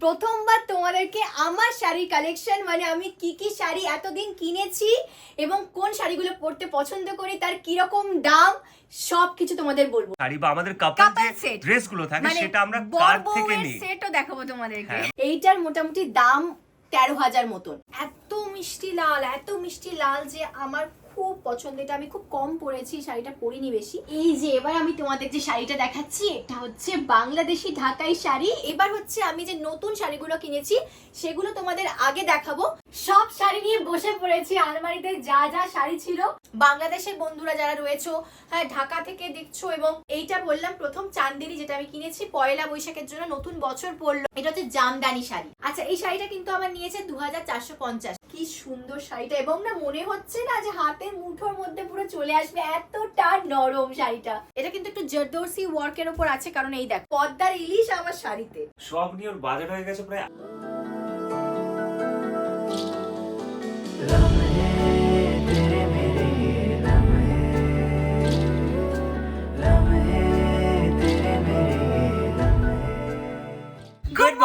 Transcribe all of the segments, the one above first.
প্রথমবার তোমাদেরকে আমার শাড়ি কালেকশন মানে আমি কি কি শাড়ি এতদিন কিনেছি এবং কোন শাড়িগুলো পরতে পছন্দ করি তার কীরকম দাম সব কিছু তোমাদের বলব শাড়ি বা আমাদের Couple যে set। ড্রেসগুলো থাকে মানে সেটা আমরা কার থেকে নিই সেটও দেখাবো তোমাদেরকে হ্যাঁ। এইটার মোটামুটি দাম তেরো হাজার মতন এত মিষ্টি লাল এত মিষ্টি লাল যে আমার খুব পছন্দ, এটা আমি খুব কম পরেছি, শাড়িটা পরিনি বেশি। এই যে, এবার আমি তোমাদের যে শাড়িটা দেখাচ্ছি, এটা হচ্ছে বাংলাদেশি ঢাকাই শাড়ি। এবার হচ্ছে আমি যে নতুন শাড়িগুলো কিনেছি, সেগুলো তোমাদের আগে দেখাবো। সব শাড়ি নিয়ে বসে পড়েছি, আলমারিতে যা যা শাড়ি ছিল। বাংলাদেশের বন্ধুরা যারা রয়েছো হ্যাঁ ঢাকা থেকে দেখছ, এবং এইটা বললাম, প্রথম চান্দেরি যেটা আমি কিনেছি, পয়লা বৈশাখের জন্য নতুন বছর পড়ল। এটা হচ্ছে জামদানি শাড়ি। আচ্ছা এই শাড়িটা কিন্তু আমার নিয়েছে দু হাজার চারশো পঞ্চাশ। কি সুন্দর শাড়িটা। এবং না মনে হচ্ছে না যে হাতের মুঠোর মধ্যে পুরো চলে আসবে এতটা নরম শাড়িটা। এটা কিন্তু একটু জর্দোসি ওয়ার্কের উপর আছে, কারণ এই দেখ, পদ্মার ইলিশ আমার শাড়িতে। সব নিয়ে বাজেট হয়ে গেছে প্রায়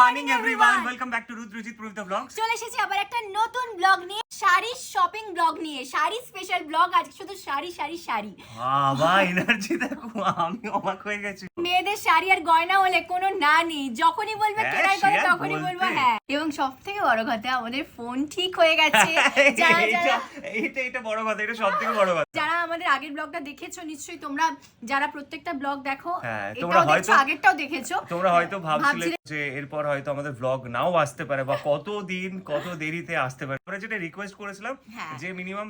morning everyone welcome back to Rudrajit the blogs চলে এসেছি আবার একটা নতুন ব্লগ নিয়ে শাড়ি শপিং ব্লগ নিয়ে। শাড়ি স্পেশাল ব্লগ আজকে শুধু শাড়ি শাড়ি শাড়ি। বাবা এনার্জি দেখো আমি অবাক হয়ে গেছি। মেয়েদের শাড়ি আর গয়না হলে কোনো না নেই। যখনই বলবে হ্যাঁ, কেনাই করে তখনই। বলব। হ্যাঁ। এবং সব থেকে বড় কথা আমাদের ফোন ঠিক হয়ে গেছে। যারা যারা এইটা এটা বড় কথা এটা সব থেকে বড় কথা। যারা আমাদের আগের ব্লগটা দেখেছ নিশ্চয়ই তোমরা যারা প্রত্যেকটা ব্লগ দেখো হ্যাঁ, তোমরা হয়তো- আগেরটাও দেখেছ। তোমরা হয়তো ভাবছিলে ভাবছিলে- যে এরপর হয়তো আমাদের ব্লগ নাও আসতে পারে বা কত দিন কত দেরিতে আসতে পারে। আমরা যেটা রিকোয়েস্ট করেছিলাম হ্যাঁ। যে মিনিমাম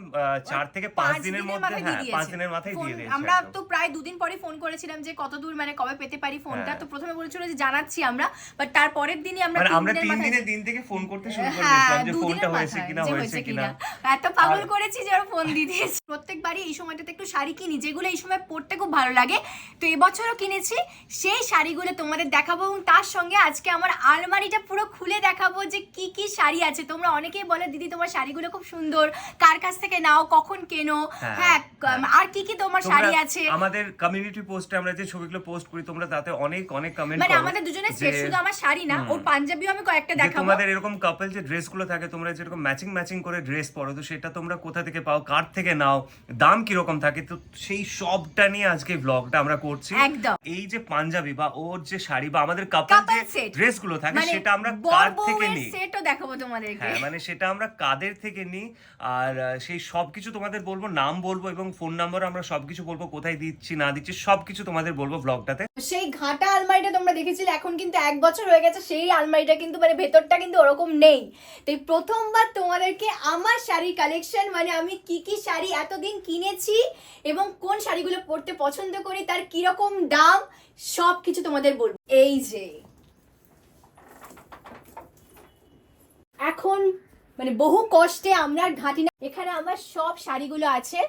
চার থেকে পাঁচ দিনের মধ্যে হ্যাঁ পাঁচ দিনের মাথায় দিয়ে দিয়েছে আমরা তো প্রায় দুদিন পরে ফোন করেছিলাম যে কত দূর মানে কবে পেতে পারি ফোনটা হ্যাঁ। তো প্রথমে বলেছিল যে জানাচ্ছি আমরা বাট তার পরের দিনই আমরা মানে আমরা তিন দিনের দিন থেকে ফোন করতে শুরু করে হ্যাঁ, দিয়েছিলাম যে ফোনটা হয়েছে কিনা হয়েছে কিনা। এত পাগল করেছি যে ওরা ফোন দিয়ে দিয়েছে। প্রত্যেকবারই এই সময়টাতে একটু শাড়ি কিনি যেগুলো এই সময় পরতে খুব ভালো লাগে। তো এবছরও কিনেছি সেই শাড়িগুলো তোমাদের দেখাবো এবং তার সঙ্গে আজকে আমার আলমারিটা পুরো খুলে দেখাবো যে কি কি শাড়ি আছে। তোমরা অনেকেই বলে দিদি তোমার শাড়িগুলো খুব সুন্দর। কার কাছ থেকে নাও? কখন কেনো? হ্যাঁ, হ্যাঁ হ্যাঁ। আর কি কি তোমার শাড়ি আছে? আমাদের কমিউনিটি পোস্টে আমরা যে ছবিগুলো পোস্ট করি তোমরা তাতে অনেক অনেক কমেন্ট মানে আমাদের দুজনের সেট শুধু আমার শাড়ি না ওর পাঞ্জাবিও আমি কয়েকটা দেখাবো তোমাদের এরকম কাপল যে ড্রেসগুলো থাকে তোমরা যেরকম ম্যাচিং ম্যাচিং করে ড্রেস পরো তো সেটা তোমরা কোথা থেকে পাও কার থেকে নাও দাম কীরকম থাকে তো সেই সবটা নিয়ে আজকে ব্লগটা আমরা করছি। একদম। এই যে পাঞ্জাবি বা ওর যে শাড়ি বা আমাদের কাপল যে ড্রেসগুলো থাকে মানে সেটা আমরা কার থেকে নিই? সেটও দেখাবো তোমাদেরকে। হ্যাঁ মানে সেটা আমরা কাদের থেকে নিই আর সেই সবকিছু তোমাদের বলব নাম বলব এবং ফোন নাম্বার আমরা সবকিছু বলব কোথায় দিচ্ছি না দিচ্ছি সবকিছু তোমাদের বলব ব্লগটাতে সেই ঘাটা আলমারিটা তোমরা দেখেছিলে এখন কিন্তু এক বছর হয়ে গেছে সেই আলমারিটা কিন্তু মানে ভেতরটা কিন্তু ওরকম নেই। তো এই প্রথমবার তোমাদেরকে আমার শাড়ির কালেকশন মানে আমি কি কি শাড়ি এতদিন কিনেছি এবং কোন শাড়িগুলো পরতে পছন্দ করি, তার কীরকম দাম সব কিছু তোমাদের বলব। এই যে। এখন মানে বহু কষ্টে আমরা ঘাঁটি না এখানে আমার সব শাড়িগুলো আছে।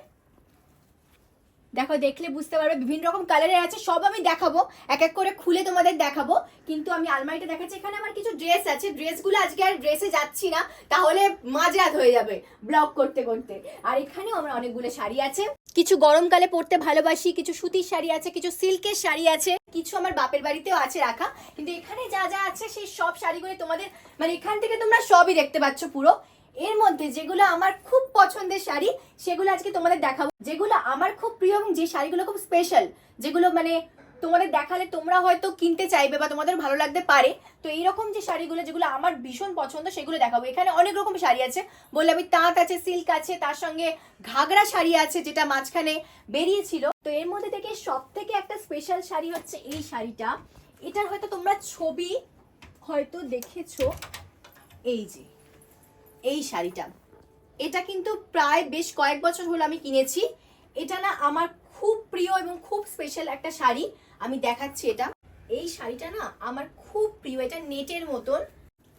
দেখো, দেখলে বুঝতে পারবে, বিভিন্ন রকম কালারের আছে, সব আমি দেখাবো। এক এক করে খুলে তোমাদের দেখাবো। কিন্তু আমি আলমারিটা দেখাচ্ছি, এখানে আমার কিছু ড্রেস আছে। ড্রেসগুলো আজকে আর ড্রেসে যাচ্ছি না, তাহলে মাঝরাত হয়ে যাবে ব্লগ করতে করতে। আর এখানেও আমার অনেকগুলো শাড়ি আছে। কিছু গরমকালে পরতে ভালোবাসি, কিছু সুতির শাড়ি আছে, কিছু সিল্কের শাড়ি আছে, কিছু আমার বাপের বাড়িতেও আছে রাখা। কিন্তু এখানে যা যা আছে, সেই সব শাড়িগুলো তোমাদের মানে এখান থেকে তোমরা সবই দেখতে পাচ্ছ পুরো। এর মধ্যে যেগুলো আমার খুব পছন্দের শাড়ি, সেগুলো আজকে তোমাদের দেখাবো। যেগুলো আমার খুব প্রিয় এবং যে শাড়িগুলো খুব স্পেশাল যেগুলো মানে তোমাদের দেখালে তোমরা হয়তো কিনতে চাইবে বা তোমাদের ভালো লাগতে পারে। তো এইরকম যে শাড়িগুলো, যেগুলো আমার ভীষণ পছন্দ, সেগুলো দেখাবো। এখানে অনেক রকম শাড়ি আছে। বললে আমি তাঁত আছে সিল্ক আছে, তার সঙ্গে ঘাগরা শাড়ি আছে, যেটা মাঝখানে বেরিয়েছিল। তো এর মধ্যে থেকে সব থেকে একটা স্পেশাল শাড়ি হচ্ছে এই শাড়িটা। এটার হয়তো তোমরা ছবি হয়তো দেখেছ। এই যে এই শাড়িটা। এটা কিন্তু প্রায় বেশ কয়েক বছর হলো আমি কিনেছি। এটা না আমার খুব প্রিয় এবং খুব স্পেশাল একটা শাড়ি। আমি দেখাচ্ছি এটা। এই শাড়িটা না আমার খুব প্রিয়। এটা নেটের মতন।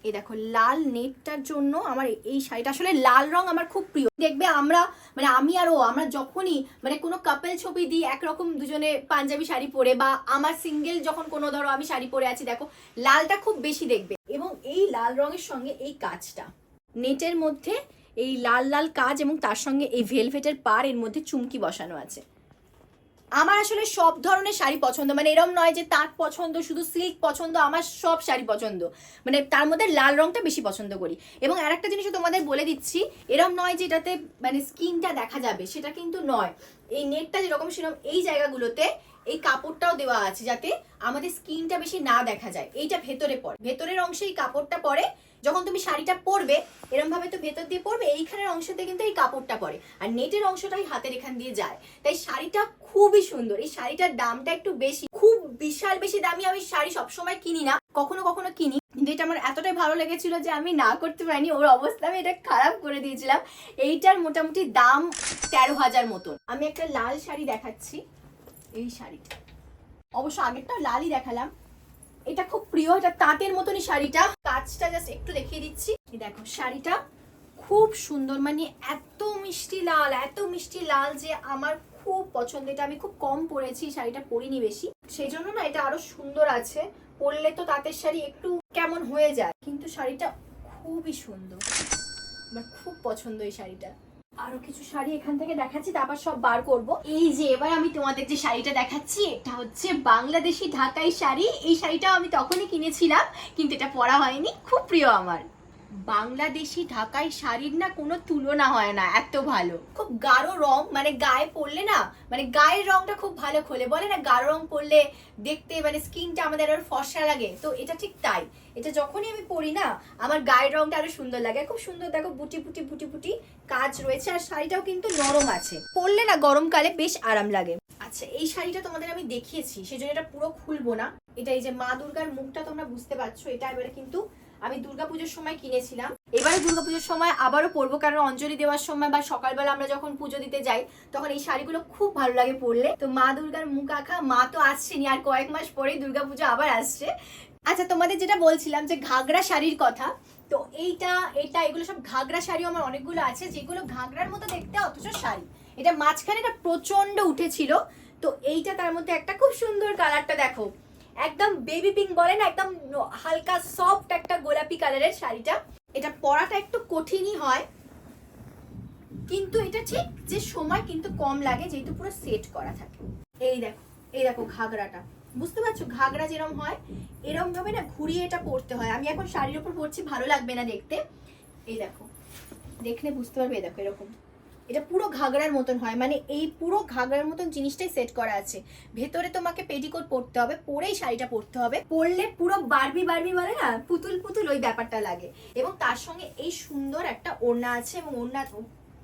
এই দেখো, লাল নেটটার জন্য আমার এই শাড়িটা আসলে লাল রং আমার খুব প্রিয়। দেখবে আমরা মানে আমি আর ও, আমরা যখনই মানে কোনো কাপেল ছবি দিই, একরকম দুজনে পাঞ্জাবি শাড়ি পরে বা আমার সিঙ্গেল যখন কোনো, ধরো আমি শাড়ি পরে আছি, দেখো, লালটা খুব বেশি দেখবে। এবং এই লাল রঙের সঙ্গে এই কাজটা। নেটের মধ্যে এই লাল লাল কাজ এবং তার সঙ্গে এই ভেলভেটের পার এর মধ্যে চুমকি বসানো আছে। আমার আসলে সব ধরনের শাড়ি পছন্দ মানে এরম নয় যে তাঁত পছন্দ, শুধু সিল্ক পছন্দ, আমার সব শাড়ি পছন্দ। মানে তার মধ্যে লাল রংটা বেশি পছন্দ করি। এবং আর একটা জিনিসও তোমাদের বলে দিচ্ছি, এরম নয় যে এটাতে মানে স্কিনটা দেখা যাবে, সেটা কিন্তু নয়। এই নেটটা যেরকম সেরকম এই জায়গাগুলোতে এই কাপড়টাও দেওয়া আছে যাতে আমাদের স্কিনটা বেশি না দেখা যায়। এইটা ভেতরে পড়ে। ভেতরের অংশে এই কাপড়টা পরে যখন তুমি শাড়িটা পরবে এরকম ভাবে তো ভেতর দিয়ে পরবে এইখানের অংশতে কিন্তু এই কাপড়টা পরে আর নেটের অংশটাই হাতের এখান দিয়ে যায়। তাই শাড়িটা খুবই সুন্দর। এই শাড়িটার দামটা একটু বেশি। খুব বিশাল বেশি দামি আমি শাড়ি সবসময় কিনি না। কখনো কখনো কিনি। কিন্তু এটা আমার এতটাই ভালো লেগেছিল যে আমি না করতে পারিনি। ওর অবস্থা আমি এটা খারাপ করে দিয়েছিলাম। এইটার মোটামুটি দাম তেরো হাজার মতন। আমি একটা লাল শাড়ি দেখাচ্ছি। এই শাড়িটা। অবশ্য আগেরটা লালই দেখালাম। এটা খুব প্রিয়, এটা তাঁতের মতনই শাড়িটা। কাজটা জাস্ট একটু দেখিয়ে দিচ্ছি। দেখো, শাড়িটা খুব সুন্দর মানে এত মিষ্টি লাল, এত মিষ্টি লাল যে আমার খুব পছন্দ। এটা আমি খুব কম পরেছি, শাড়িটা পরিনি বেশি। সেই জন্য না এটা আরও সুন্দর আছে। পরলে তো তাঁতের শাড়ি একটু কেমন হয়ে যায়। কিন্তু শাড়িটা খুবই সুন্দর, আমার খুব পছন্দ এই শাড়িটা। আরও কিছু শাড়ি এখান থেকে দেখাচ্ছি, তারপর সব বার করব। এই যে, এবার আমি তোমাদের যে শাড়িটা দেখাচ্ছি, এটা হচ্ছে বাংলাদেশি ঢাকাই শাড়ি। এই শাড়িটাও আমি তখনই কিনেছিলাম, কিন্তু এটা পরা হয়নি। খুব প্রিয় আমার। বাংলাদেশি ঢাকাই শাড়ির না কোনো তুলনা হয় না এত ভালো। খুব গাঢ় রং মানে গায়ে পরলে না মানে গায়ের রংটা খুব ভালো খোলে। বলে না গাঢ় রং পরলে দেখতে মানে স্কিনটা আমাদের আরও ফর্সা লাগে। তো এটা ঠিক তাই। এটা যখনই আমি পরি না আমার গায়ের রংটা আরও সুন্দর লাগে। খুব সুন্দর দেখো বুটি বুটি বুটি বুটি কাজ রয়েছে। আর শাড়িটাও কিন্তু নরম আছে। পরলে না গরমকালে বেশ আরাম লাগে। আচ্ছা এই শাড়িটা তোমাদের আমি দেখিয়েছি সেজন্য এটা পুরো খুলবো না। এটা এই যে মা দুর্গার মুখটা তোমরা বুঝতে পারছ এটা এবারে কিন্তু আমি দুর্গাপুজোর সময় কিনেছিলাম। এবারে দুর্গাপুজোর সময় আবারও পরবো, কারণ অঞ্জলি দেওয়ার সময় বা সকালবেলা আমরা যখন পুজো দিতে যাই, তখন এই শাড়িগুলো খুব ভালো লাগে পরলে। তো মা দুর্গার মুখ আঁকা, মা তো আসছেনি আর কয়েক মাস পরেই দুর্গাপুজো আবার আসছে। আচ্ছা তোমাদের যেটা বলছিলাম যে ঘাগরা শাড়ির কথা, তো এইটা, এটা, এগুলো সব ঘাগরা শাড়িও আমার অনেকগুলো আছে, যেগুলো ঘাগরার মতো দেখতে অথচ শাড়ি। এটা মাঝখানে এটা প্রচণ্ড উঠেছিল, তো এইটা তার মধ্যে একটা খুব সুন্দর কালারটা দেখো। একদম বেবি পিঙ্ক বলে না, একদম হালকা সফট একটা গোলাপি কালারের শাড়িটা। এটা পরাটা একটু কঠিনই হয়, কিন্তু এটা ঠিক যে সময় কিন্তু কম লাগে, যেহেতু পুরো সেট করা থাকে। এই দেখো এই দেখো ঘাগরাটা। বুঝতে পারছ ঘাগরা যেরকম হয়? এরকম ভাবে না ঘুরিয়ে এটা পরতে হয়। আমি এখন শাড়ির উপর পরছি, ভালো লাগবে না দেখতে। এই দেখো, দেখলে বুঝতে পারবে, এই দেখো এরকম। এটা পুরো ঘাগরার মতন হয়। মানে এই পুরো ঘাগরার মতন জিনিসটাই সেট করা আছে। ভেতরে তোমাকে পেটিকোট পরতে হবে, পরেই শাড়িটা পরতে হবে। পরলে পুরো বারবি বারবি বলে না? পুতুল পুতুল ওই ব্যাপারটা লাগে। এবং তার সঙ্গে এই সুন্দর একটা ওড়না আছে এবং ওড়না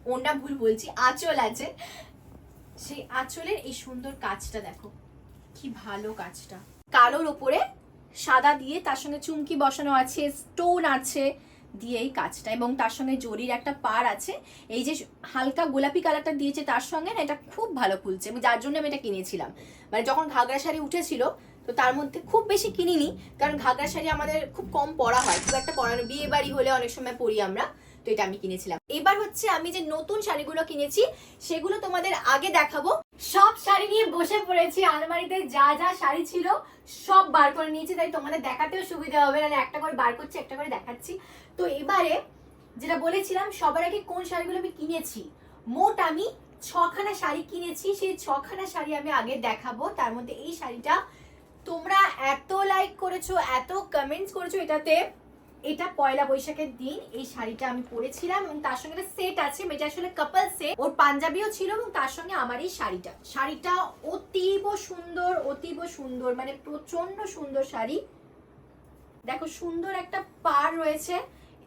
ওড়না ভুল বলছি, আঁচল আছে। সেই আঁচলের এই সুন্দর কাজটা দেখো। কি ভালো কাজটা। কালোর ওপরে সাদা দিয়ে তার সঙ্গে চুমকি বসানো আছে স্টোন আছে। দিয়ে এই কাজটা এবং তার সঙ্গে জরির একটা পার আছে। এই যে হালকা গোলাপি কালারটা দিয়েছে তার সঙ্গে না, এটা খুব ভালো খুলছে আমি যার জন্য আমি এটা কিনেছিলাম। মানে যখন ঘাগরা শাড়ি উঠেছিল, তো তার মধ্যে খুব বেশি কিনিনি, কারণ ঘাগরা শাড়ি আমাদের খুব কম পরা হয়। খুব একটা পরানো বিয়ে বাড়ি হলে অনেক সময় পরি আমরা। তো এটা আমি কিনেছিলাম। এবার হচ্ছে আমি যে নতুন শাড়িগুলো কিনেছি, সেগুলো তোমাদের আগে দেখাবো। সব শাড়ি নিয়ে বসে পড়েছি, আলমারিতে যা যা শাড়ি ছিল সব বার করে নিয়েছি, তাই তোমাদের দেখাতেও সুবিধা হবে না একটা করে বার করছি, একটা করে দেখাচ্ছি। তো এবারে যেটা বলেছিলাম, সবার আগে কোন শাড়িগুলো আমি কিনেছি? মোট আমি ছখানা শাড়ি কিনেছি, সেই ছখানা শাড়ি আমি আগে দেখাবো। তার মধ্যে এই শাড়িটা তোমরা এত লাইক করেছ, এত কমেন্টস করেছ, এটাতে এটা পয়লা বৈশাখের দিন, এই শাড়িটা আমি পরেছিলাম এবং তার সঙ্গে একটা সেট আছে এটা আসলে কাপল সেট ওর পাঞ্জাবিও ছিল এবং তার সঙ্গে আমার এই শাড়িটা। শাড়িটা অতীব সুন্দর অতীব সুন্দর মানে প্রচণ্ড সুন্দর শাড়ি। দেখো, সুন্দর একটা পার রয়েছে।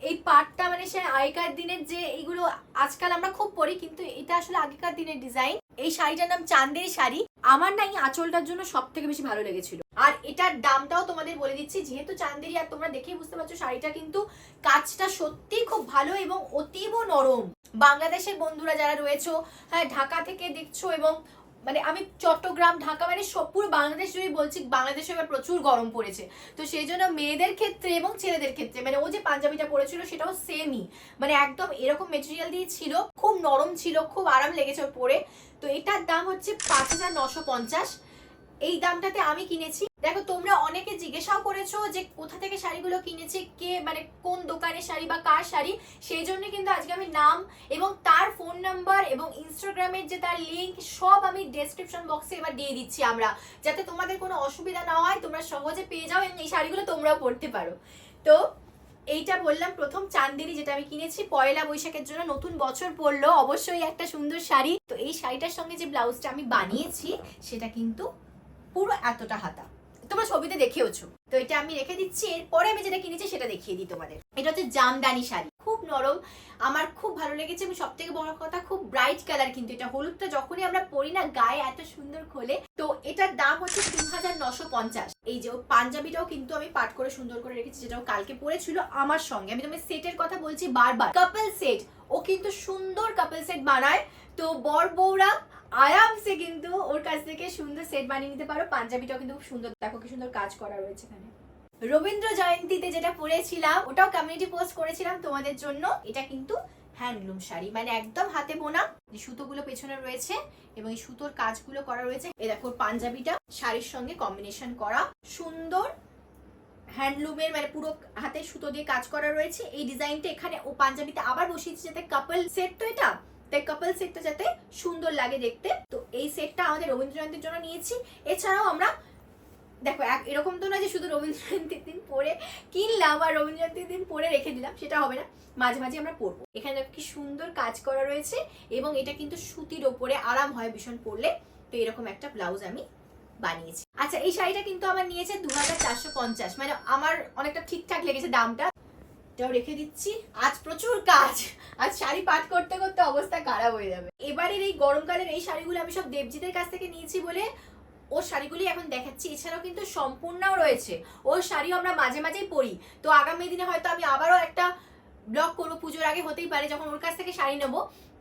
এই পাটটা মানে সে আগেকার দিনের যে এইগুলো আজকাল আমরা খুব পরি, কিন্তু এটা আসলে আগেকার দিনের ডিজাইন এই শাড়িটার নাম চান্দেরি শাড়ি। আমার না এই আঁচলটার জন্য সব থেকে বেশি ভালো লেগেছিল। আর এটার দামটাও তোমাদের বলে দিচ্ছি, যেহেতু চান্দেরি আর তোমরা দেখেই বুঝতে পারছ, শাড়িটা কিন্তু কাজটা সত্যি খুব ভালো এবং অতীব নরম। বাংলাদেশের বন্ধুরা যারা রয়েছো হ্যাঁ ঢাকা থেকে দেখছ এবং মানে আমি চট্টগ্রাম, ঢাকা মানে পুরো বাংলাদেশ জুড়েই বলছি বাংলাদেশে এবার প্রচুর গরম পড়েছে। তো সেই জন্য মেয়েদের ক্ষেত্রে এবং ছেলেদের ক্ষেত্রে মানে ও যে পাঞ্জাবিটা পরেছিল সেটাও সেমই মানে একদম এরকম মেটেরিয়াল দিয়ে ছিল, খুব নরম ছিল, খুব আরাম লেগেছে পরে। তো এটার দাম হচ্ছে পাঁচ হাজার নশো পঞ্চাশ। এই দামটাতে আমি কিনেছি। দেখো, তোমরা অনেকে জিজ্ঞাসাও করেছ যে কোথা থেকে শাড়িগুলো কিনেছি, কে মানে কোন দোকানের শাড়ি বা কার শাড়ি, সেই জন্য কিন্তু আজকে আমি নাম এবং তার ফোন নাম্বার এবং ইনস্টাগ্রামের যে তার লিঙ্ক সব আমি ডেসক্রিপশন বক্সে এবার দিয়ে দিচ্ছি আমরা, যাতে তোমাদের কোনো অসুবিধা না হয়, তোমরা সহজে পেয়ে যাও এবং এই শাড়িগুলো তোমরাও পরতে পারো। তো, এইটা বললাম প্রথম চান্দেরি যেটা আমি কিনেছি, পয়লা বৈশাখের জন্য নতুন বছর পড়ল, অবশ্যই একটা সুন্দর শাড়ি। তো এই শাড়িটার সঙ্গে যে ব্লাউজটা আমি বানিয়েছি, সেটা কিন্তু পুরো এতটা হাতা। তোমরা ছবিতে দেখেওছো তো এটা আমি রেখে দিচ্ছি, এরপরে আমি যেটা কিনেছি সেটা দেখিয়ে দিই তোমাদের। এটা হচ্ছে জামদানি শাড়ি। খুব নরম, আমার খুব ভালো লেগেছে এবং সব থেকে বড় কথা, খুব ব্রাইট কালার কিন্তু এটা। হলুদটা যখনই আমরা পরি না, গায়ে এত সুন্দর খোলে। তো এটার দাম হচ্ছে তিন হাজার নশো পঞ্চাশ। এই যে পাঞ্জাবিটাও কিন্তু আমি পাট করে সুন্দর করে রেখেছি, যেটা কালকে পরেছিল আমার সঙ্গে। আমি তোমার সেটের কথা বলছি বারবার। কাপল সেট ও কিন্তু সুন্দর কাপল সেট বানায়। তো বর বউরা আরামসে কিন্তু ওর কাছ থেকে সুন্দর সেট বানিয়ে নিতে পারো। পাঞ্জাবিটাও কিন্তু খুব সুন্দর। দেখো কি সুন্দর কাজ করা রয়েছে এখানে। রবীন্দ্র জয়ন্তীতে যেটা পরেছিলাম ওটাও কমিউনিটি পোস্ট করেছিলাম তোমাদের জন্য। এটা কিন্তু হ্যান্ডলুম শাড়ি। মানে একদম হাতে বোনা। যে সুতোগুলো পেছনে রয়েছে এবং এই সুতোর কাজগুলো করা রয়েছে। এ দেখো পাঞ্জাবিটা শাড়ির সঙ্গে কম্বিনেশন করা। সুন্দর হ্যান্ডলুমের মানে পুরো হাতে সুতো দিয়ে কাজ করা রয়েছে। এই ডিজাইনটা এখানে ও পাঞ্জাবিতে আবার বসিয়েছে যাতে কাপল সেট তো এটা? তাই কাপল সেটটা যাতে সুন্দর লাগে দেখতে। তো এই সেটটা আমাদের রবীন্দ্র জয়ন্তীর জন্য নিয়েছি। এছাড়াও আমরা, দেখো, এক, এরকম তো না যে শুধু রবীন্দ্র জয়ন্তীর দিন পরে কিনলাম আর রবীন্দ্র জয়ন্তীর দিন পরে রেখে দিলাম, সেটা হবে না। মাঝে মাঝে আমরা পরবো। এখানে দেখো কি সুন্দর কাজ করা রয়েছে এবং এটা কিন্তু সুতির ওপরে আরাম হয় ভীষণ পরলে। তো এরকম একটা ব্লাউজ আমি বানিয়েছি। আচ্ছা এই শাড়িটা কিন্তু আমার নিয়েছে দু হাজার চারশো পঞ্চাশ। মানে আমার অনেকটা ঠিকঠাক লেগেছে দামটা। এটাও রেখে দিচ্ছি। আজ প্রচুর কাজ। আজ শাড়ি পাট করতে করতে অবস্থা খারাপ হয়ে যাবে। এবারের এই গরমকালের এই শাড়িগুলো আমি সব দেবজিতের কাছ থেকে নিয়েছি বলে ওর শাড়িগুলি এখন দেখাচ্ছি। এছাড়াও কিন্তু সম্পূর্ণও রয়েছে। ওর শাড়িও আমরা মাঝে মাঝেই পরি। তো আগামী দিনে হয়তো আমি আবারও একটা ব্লগ করব। পুজোর আগে হতেই পারে যখন ওর কাছ থেকে শাড়ি নেব।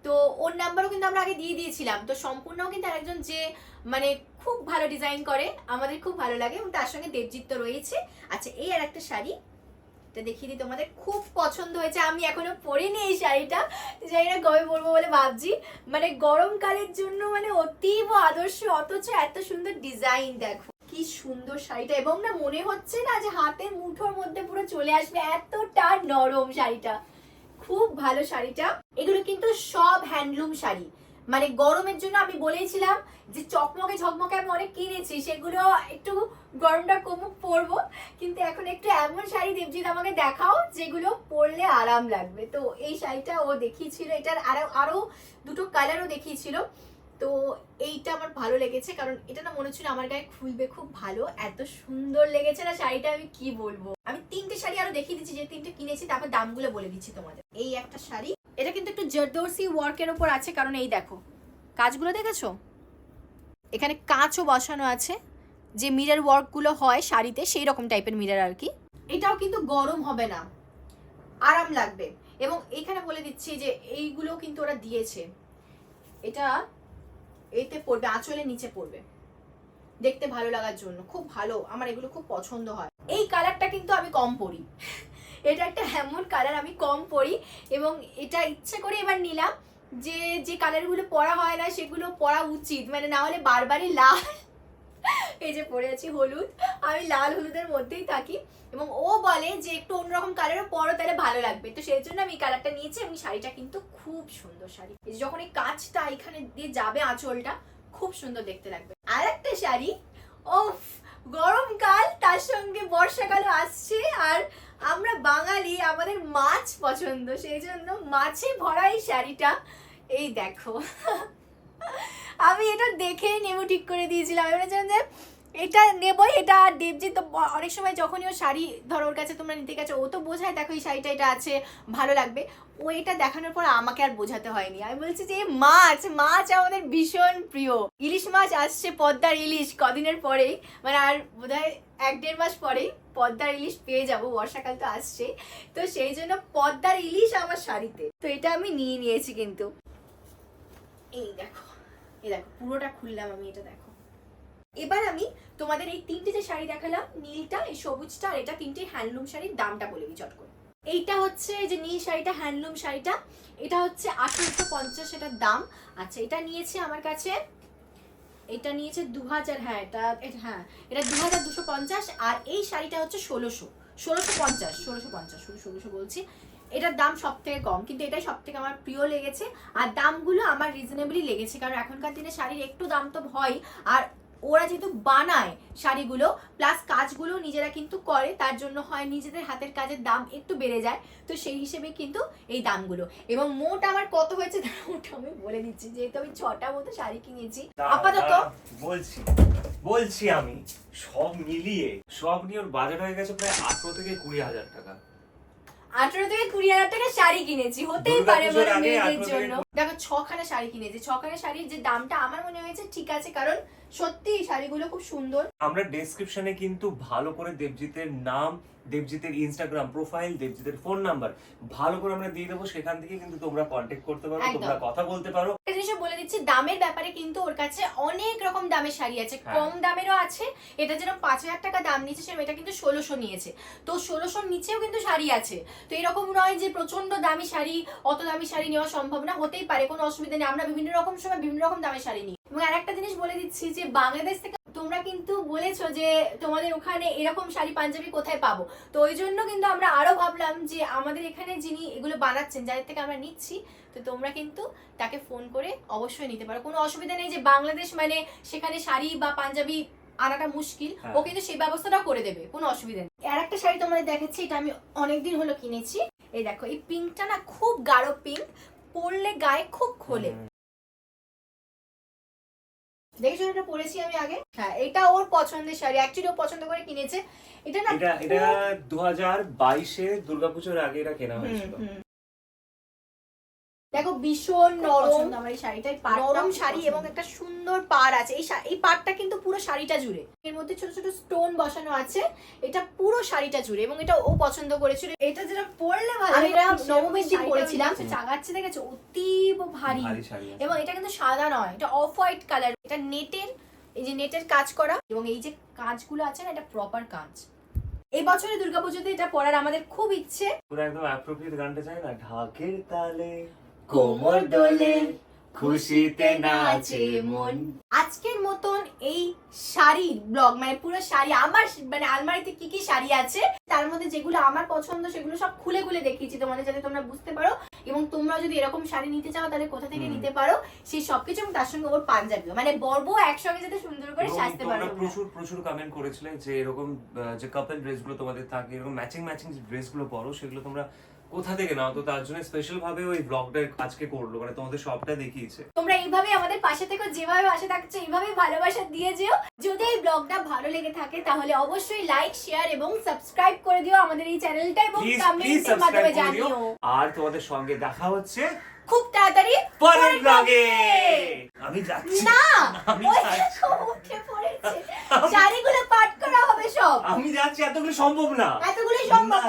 তো ওর নাম্বারও কিন্তু আমরা আগে দিয়ে দিয়েছিলাম। তো সম্পূর্ণও কিন্তু আরেকজন যে মানে খুব ভালো ডিজাইন করে, আমাদের খুব ভালো লাগে এবং তার সঙ্গে দেবজিৎ তো রয়েছে আচ্ছা এই আর একটা শাড়ি। এটা দেখিয়ে দিই, তোমাদের খুব পছন্দ হয়েছে। আমি এখনও পরিনি এই শাড়িটা। জানি না কবে পরবো বলে ভাবছি। মানে গরমকালের জন্য মানে অতীব আদর্শ, অথচ এত সুন্দর ডিজাইন, দেখো। কি সুন্দর শাড়িটা। এবং না মনে হচ্ছে না যে হাতের মুঠোর মধ্যে পুরো চলে আসবে এতটা নরম শাড়িটা। খুব ভালো শাড়িটা। এগুলো কিন্তু সব হ্যান্ডলুম শাড়ি। মানে গরমের জন্য আমি বলেছিলাম যে চকমকে ঝকমকে আমি অনেক কিনেছি, সেগুলো একটু গরমটা কমুক পরবো। কিন্তু এখন একটু এমন শাড়ি দেবজিৎ, আমাকে দেখাও যেগুলো পরলে আরাম লাগবে। তো এই শাড়িটা ও দেখিয়েছিল, এটার আরও আরও দুটো কালারও দেখিয়েছিল। তো এইটা আমার ভালো লেগেছে, কারণ এটা না মনে হচ্ছিল আমার গায়ে খুলবে খুব ভালো। এত সুন্দর লেগেছে না শাড়িটা, আমি কি বলব? আমি তিনটে শাড়ি আরও দেখিয়ে দিচ্ছি, যে তিনটে কিনেছি, তারপর দামগুলো বলে দিচ্ছি তোমাদের। এই একটা শাড়ি এটা কিন্তু একটু জর্দর্সি ওয়ার্কের ওপর আছে, কারণ এই দেখো। কাজগুলো দেখেছ? এখানে কাঁচও বসানো আছে। যে মিরর ওয়ার্কগুলো হয় শাড়িতে সেই রকম টাইপের মিরর আর কি। এটাও কিন্তু গরম হবে না। আরাম লাগবে। এবং এখানে বলে দিচ্ছি যে এইগুলো কিন্তু ওরা দিয়েছে। এটা এতে পড়বে, আঁচলের নিচে পড়বে। দেখতে ভালো লাগার জন্য। খুব ভালো। আমার এগুলো খুব পছন্দ হয়। এই কালারটা কিন্তু আমি কম পরি। এটা একটা এমন কালার আমি কম পরি এবং এটা ইচ্ছে করে এবার নিলাম যে যে কালারগুলো পরা হয় না সেগুলো পরা উচিত। মানে না হলে বারবারই লাল। এই যে পরে আছি হলুদ। আমি লাল হলুদের মধ্যেই থাকি এবং ও বলে যে, একটু অন্যরকম কালারও পরো, তাহলে ভালো লাগবে। তো সেই জন্য আমি এই কালারটা নিয়েছি এবং শাড়িটা কিন্তু খুব সুন্দর শাড়ি। যখন এই কাজটা এখানে দিয়ে যাবে আঁচলটা, খুব সুন্দর দেখতে লাগবে। আর একটা শাড়ি ও গরমকাল, তার সঙ্গে বর্ষাকালও আসছে, আর আমরা বাঙালি, আমাদের মাছ পছন্দ, সেই জন্য মাছে ভরা এই শাড়িটা। এই দেখো। আমি এটা দেখেই নেমু ঠিক করে দিয়েছিলাম। এবার যে এটা নেবই এটা আর দেবজিৎ, তো অনেক সময় যখনই ও শাড়ি ধরো ওর কাছে তোমরা নিতে গেছো, ও তো বোঝায়, দেখো এই শাড়িটা, এটা আছে, ভালো লাগবে। ও এটা দেখানোর পর আমাকে আর বোঝাতে হয়নি। আমি বলছি যে মাছ মাছ আমাদের ভীষণ প্রিয়। ইলিশ মাছ আসছে পদ্মার ইলিশ কদিনের পরেই। মানে আর বোধহয় এক দেড় মাস পরেই পদ্মার ইলিশ পেয়ে যাব, বর্ষাকাল তো আসছে। তো সেই জন্য পদ্মার ইলিশ আমার শাড়িতে। তো এটা আমি নিয়ে নিয়েছি কিন্তু। এই দেখো এই দেখো, পুরোটা খুললাম আমি এটা, দেখো। এবার আমি তোমাদের এই তিনটে যে শাড়ি দেখালাম, নীলটা, এই সবুজটা, আর এটা তিনটে হ্যান্ডলুম শাড়ির দামটা বলে দিই চট করে। এইটা হচ্ছে যে নীল শাড়িটা, হ্যান্ডলুম শাড়িটা। এটা হচ্ছে আঠেরোশো পঞ্চাশ, এটার দাম। আচ্ছা এটা নিয়েছে আমার কাছে, এটা নিয়েছে দু হাজার হ্যাঁ এটা হ্যাঁ এটা দু হাজার দুশো পঞ্চাশ, আর এই শাড়িটা হচ্ছে ষোলোশো ষোলোশো পঞ্চাশ ষোলোশো পঞ্চাশ ষোলোশো বলছি। এটার দাম সব থেকে কম, কিন্তু এটাই সব থেকে আমার প্রিয় লেগেছে। আর দামগুলো আমার রিজনেবলি লেগেছে, কারণ এখনকার দিনে শাড়ির একটু দাম তো হয়, আর ওরা যেহেতু বানায় শাড়িগুলো প্লাস কাজগুলো নিজেরা কিন্তু করে তার জন্য হয় নিজেদের হাতের কাজের দাম একটু বেড়ে যায়। তো সেই হিসেবে কিন্তু এই দামগুলো। এবং মোট আমার কত হয়েছে? ওটা আমি বলে দিচ্ছি যেহেতু আমি ছটা মতো শাড়ি কিনেছি। আপাতত বলছি বলছি আমি সব মিলিয়ে সব নিয়ে ওর বাজেট হয়ে গেছে প্রায় আঠারো থেকে কুড়ি হাজার টাকা। আঠারো থেকে কুড়ি হাজার টাকা শাড়ি কিনেছি হতেই পারে বলে মেয়েদের জন্য। দেখো ছখানা শাড়ি কিনেছি। ছখানা শাড়ির যে দামটা আমার মনে হয়েছে ঠিক আছে কারণ সত্যি শাড়িগুলো খুব সুন্দর। আমরা ডেসক্রিপশনে কিন্তু ভালো করে দেবজিতের নাম দেবজিতের ইনস্টাগ্রাম প্রোফাইল দেবজিতের ফোন নাম্বার ভালো করে আমরা দিয়ে দেবো সেখান থেকে কিন্তু তোমরা কন্ট্যাক্ট করতে পারো তোমরা কথা বলতে পারো। একটা জিনিস বলে দিচ্ছি দামের ব্যাপারে কিন্তু ওর কাছে অনেক রকম দামের শাড়ি আছে। হ্যাঁ। কম দামেরও আছে এটা যেন পাঁচ হাজার টাকা দাম নিয়েছে সেরকম এটা কিন্তু ষোলোশো নিয়েছে। তো ষোলোশোর নিচেও কিন্তু শাড়ি আছে। তো এরকম নয় যে প্রচণ্ড দামি শাড়ি অত দামি শাড়ি নেওয়া সম্ভব না হতেই পারে কোনো অসুবিধা নেই। আমরা বিভিন্ন রকম সময় বিভিন্ন রকম দামের শাড়ি নিই। এবং আরেকটা জিনিস বলে দিচ্ছি যে বাংলাদেশ থেকে তোমরা কিন্তু বলেছ যে তোমাদের ওখানে এরকম শাড়ি পাঞ্জাবি কোথায় পাবো। তো ওই জন্য কিন্তু আমরা আরও ভাবলাম যে আমাদের এখানে যিনি এগুলো বানাচ্ছেন যাদের থেকে আমরা নিচ্ছি তো তোমরা কিন্তু তাকে ফোন করে অবশ্যই নিতে পারো। কোনো অসুবিধা নেই যে বাংলাদেশ মানে সেখানে শাড়ি বা পাঞ্জাবি আনাটা মুশকিল হ্যাঁ। ও কিন্তু সেই ব্যবস্থাটাও করে দেবে কোনো অসুবিধা নেই। আর একটা শাড়ি তোমাদের দেখাচ্ছি এটা আমি অনেকদিন হলো কিনেছি। এই দেখো এই পিঙ্কটা না খুব গাঢ় পিঙ্ক পরলে গায়ে খুব খোলে। দেখেছ এটা পরেছি আমি আগে? হ্যাঁ এটা ওর পছন্দের শাড়ি। অ্যাকচুয়ালি ও পছন্দ করে কিনেছে। এটা না এটা এটা দু হাজার বাইশে দুর্গাপুজোর আগে এটা কেনা হয়েছিল। দেখো ভীষণ নরম আমার এই শাড়িটাই নরম শাড়ি এবং একটা সুন্দর পাড় আছে। এই এই পাড়টা কিন্তু পুরো শাড়িটা জুড়ে। এর মধ্যে ছোট ছোট স্টোন বসানো আছে। এটা পুরো শাড়িটা জুড়ে এবং এটা ও পছন্দ করেছিল। এটা যেটা পরলে ভালো আমি এটা নবমীর দিন পরেছিলাম। চাগাচ্ছে দেখেছ অতীব ভারী। এবং এটা কিন্তু সাদা নয় এটা অফ হোয়াইট কালার এটা নেটের এই যে নেটের কাজ করা এবং এই যে কাজগুলো আছে না এটা প্রপার কাজ। এই বছরে দুর্গাপুজোতে এটা পরার আমাদের খুব ইচ্ছে। পুরো একদম অ্যাপ্রোপ্রিয়েট গানটা চাই না? ঢাকের তালে কোমর দোলে, খুশিতে নাচে মন। আজকের মতন এই শাড়ি ব্লগ মানে পুরো শাড়ি আমার মানে আলমারিতে কি কি শাড়ি আছে তার মধ্যে যেগুলো আমার পছন্দ সেগুলো সব খুলে খুলে দেখিয়েছি তোমাদের যাতে তোমরা বুঝতে পারো। এবং তোমরা যদি এরকম শাড়ি নিতে চাও তাহলে কোথা থেকে নিতে পারো সেই সবকিছু এবং তার সঙ্গে ওর পাঞ্জাবিও। মানে বর্ব একসঙ্গে যাতে সুন্দর করে সাজতে পারো। প্রচুর প্রচুর কমেন্ট করেছিলে যে এরকম যে কাপল ড্রেসগুলো তোমাদের থাকে এরকম ম্যাচিং ম্যাচিং ড্রেসগুলো পরো সেগুলো তোমরা কোথা থেকে নাও? তো তার জন্য স্পেশাল ভাবে ওই ব্লগটা আজকে করল মানে তোমাদের সবটা দেখিয়েছে। তোমরা এইভাবে আমাদের পাশে থেকে যেভাবে পাশে থাকছো এইভাবে ভালোবাসা দিয়ে যেও। যদি এই ব্লগটা ভালো লেগে থাকে তাহলে অবশ্যই লাইক শেয়ার এবং সাবস্ক্রাইব করে দিও আমাদের এই চ্যানেলটা এবং কমেন্টের মাধ্যমে জানিও। আর তোমাদের সঙ্গে দেখা হচ্ছে খুব তাড়াতাড়ি পরের ব্লগে আমি যাচ্ছি। না আমি ওই যাচ্ছি। উঠে পড়েছে। শাড়িগুলো পাঠ করা হবে সব। আমি যাচ্ছি এতগুলো সম্ভব না। এতগুলো সম্ভব